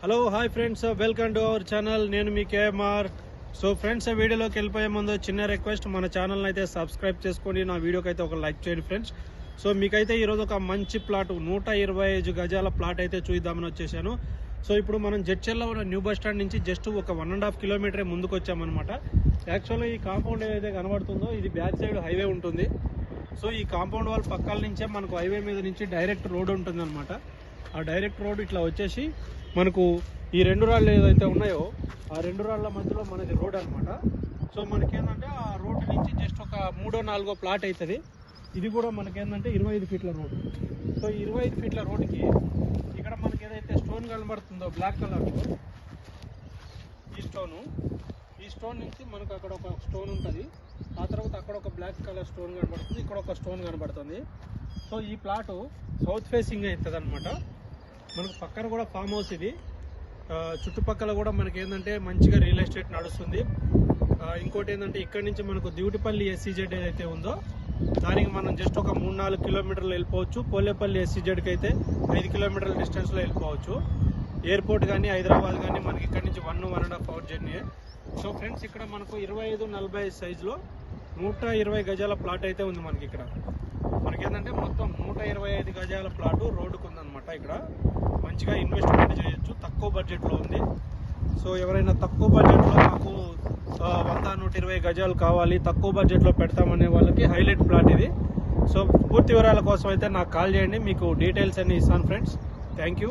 Hello hi friends welcome to our channel నేను మీ KMR. So friends వీడియోలోకి వెళ్ళిపోయే ముందు చిన్న రిక్వెస్ట్ మన ఛానల్ అయితే సబ్స్క్రైబ్ చేసుకోండి. నా వీడియోకి అయితే ఒక లైక్ చేయండి ఫ్రెండ్స్ సో మీకైతే ఈరోజు ఒక మంచి ప్లాట్ నూట ఇరవై ఐదు గజాల ప్లాట్ అయితే చూద్దామని వచ్చేసాను. సో ఇప్పుడు మనం జడ్చెల్లో ఉన్న న్యూ బస్ స్టాండ్ నుంచి జస్ట్ ఒక వన్ అండ్ హాఫ్ కిలోమీటరే ముందుకు వచ్చామన్నమాట. యాక్చువల్గా ఈ కాంపౌండ్ ఏదైతే కనబడుతుందో ఇది బ్యాక్ సైడ్ హైవే ఉంటుంది. సో ఈ కాంపౌండ్ వాళ్ళ పక్కల నుంచే మనకు హైవే మీద నుంచి డైరెక్ట్ రోడ్ ఉంటుంది అనమాట ఆ డైరెక్ట్ రోడ్ ఇట్లా వచ్చేసి మనకు ఈ రెండు రాళ్ళు ఏదైతే ఉన్నాయో ఆ రెండు రాళ్ళ మధ్యలో మనది రోడ్ అనమాట సో మనకేంటంటే ఆ రోడ్ నుంచి జస్ట్ ఒక మూడో నాలుగో ప్లాట్ అవుతుంది ఇది కూడా మనకేంటంటే ఇరవై ఐదు ఫీట్ల రోడ్. సో ఇరవై ఐదు ఫీట్ల రోడ్కి ఇక్కడ మనకి ఏదైతే స్టోన్ కనబడుతుందో బ్లాక్ కలర్లో ఈ స్టోను ఈ స్టోన్ నుంచి మనకు అక్కడ ఒక స్టోన్ ఉంటుంది. ఆ తర్వాత అక్కడ ఒక బ్లాక్ కలర్ స్టోన్ కనబడుతుంది. ఇక్కడ ఒక స్టోన్ కనబడుతుంది. సో ఈ ప్లాట్ సౌత్ ఫేసింగ్ అవుతుంది అనమాట మనకు పక్కన కూడా ఫామ్ హౌస్ ఇది. చుట్టుపక్కల కూడా మనకి ఏంటంటే మంచిగా రియల్ ఎస్టేట్ నడుస్తుంది. ఇంకోటి ఏంటంటే ఇక్కడ నుంచి మనకు దివుటిపల్లి ఎస్సీజెడ్ ఏదైతే ఉందో దానికి మనం జస్ట్ ఒక మూడు నాలుగు కిలోమీటర్లు వెళ్ళిపోవచ్చు. పోలేపల్లి ఎస్సీజెడ్కి అయితే ఐదు కిలోమీటర్ల డిస్టెన్స్లో వెళ్ళిపోవచ్చు. ఎయిర్పోర్ట్ కానీ హైదరాబాద్ కానీ మనకి ఇక్కడ నుంచి one one and half hour journey so friends ఇక్కడ మనకు ఇరవై ఐదు నలభై సైజులో నూట ఇరవై గజాల ప్లాట్ అయితే ఉంది మనకి ఇక్కడ. మనకి ఏంటంటే మొత్తం నూట ఇరవై ఐదు గజాల ప్లాట్ రోడ్డుకు ఉందన్నమాట ఇక్కడ. మంచిగా ఇన్వెస్ట్మెంట్ చేయొచ్చు. తక్కువ బడ్జెట్లో ఉంది. సో ఎవరైనా తక్కువ బడ్జెట్లో నాకు వంద నూట ఇరవై గజాలు కావాలి తక్కువ బడ్జెట్లో పెడతామనే వాళ్ళకి హైలైట్ ప్లాట్ ఇది. సో పూర్తి వివరాల కోసం అయితే నాకు కాల్ చేయండి. మీకు డీటెయిల్స్ అన్ని ఇస్తాను ఫ్రెండ్స్ థ్యాంక్ యూ